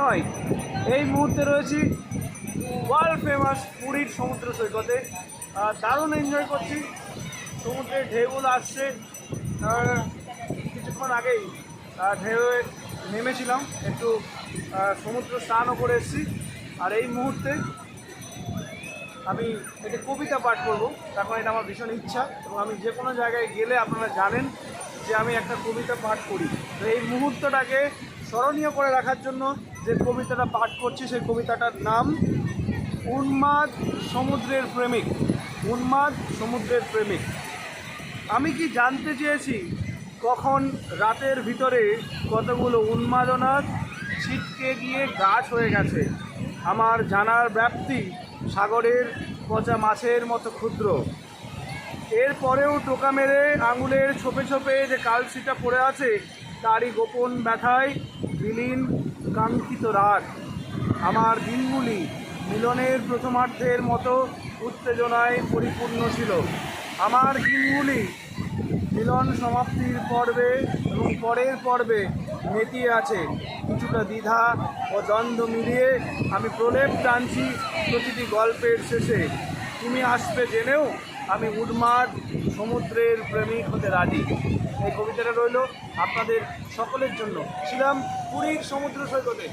নয়। এই মুহূর্তে রয়েছি ওয়ার্ল্ড ফেমাস পুরীর সমুদ্র সৈকতে। দারুণ এনজয় করছি। সমুদ্রের ঢেউগুলো আসছে। কিছুক্ষণ আগেই ঢেউয়ে নেমেছিলাম। একটু সমুদ্র স্নানও করে এসেছি। আর এই মুহূর্তে আমি একটি কবিতা পাঠ করব। তারপর এটা আমার ভীষণ ইচ্ছা। এবং আমি যে কোনো জায়গায় গেলে আপনারা জানেন যে আমি একটা কবিতা পাঠ করি। তো এই মুহূর্তটাকে স্মরণীয় করে রাখার জন্য যে কবিতাটা পাঠ করছি, সেই কবিতাটার নাম উন্মাদ সমুদ্রের প্রেমিক, উন্মাদ সমুদ্রের প্রেমিক। আমি কি জানতে চেয়েছি কখন রাতের ভিতরে কতগুলো উন্মাদনা ছিটকে গিয়ে গাছ হয়ে গেছে? আমার জানার ব্যাপ্তি সাগরের পচা মাছের মতো ক্ষুদ্র। এরপরেও টোকা মেরে আঙুলের ছোপে ছোপে যে কালসিটা পড়ে আছে, তারই গোপন ব্যথায় বিলীন কাঙ্ক্ষিত রাগ, আমার দিনগুলি মিলনের প্রথমার্ধের মতো উত্তেজনায় পরিপূর্ণ ছিল। আমার দিনগুলি মিলন সমাপ্তির পর্বে এবং পরের পর্বে মেতিয়ে আছে। কিছুটা দ্বিধা ও দ্বন্দ্ব মিলিয়ে আমি প্রলেপ টানছি প্রতিটি গল্পের শেষে। তুমি আসবে জেনেও আমি উডমার সমুদ্রের প্রেমিক হতে রাজি। এই কবিতাটা রইল আপনাদের সকলের জন্য। ছিলাম পুরীর সমুদ্র সৈকতে।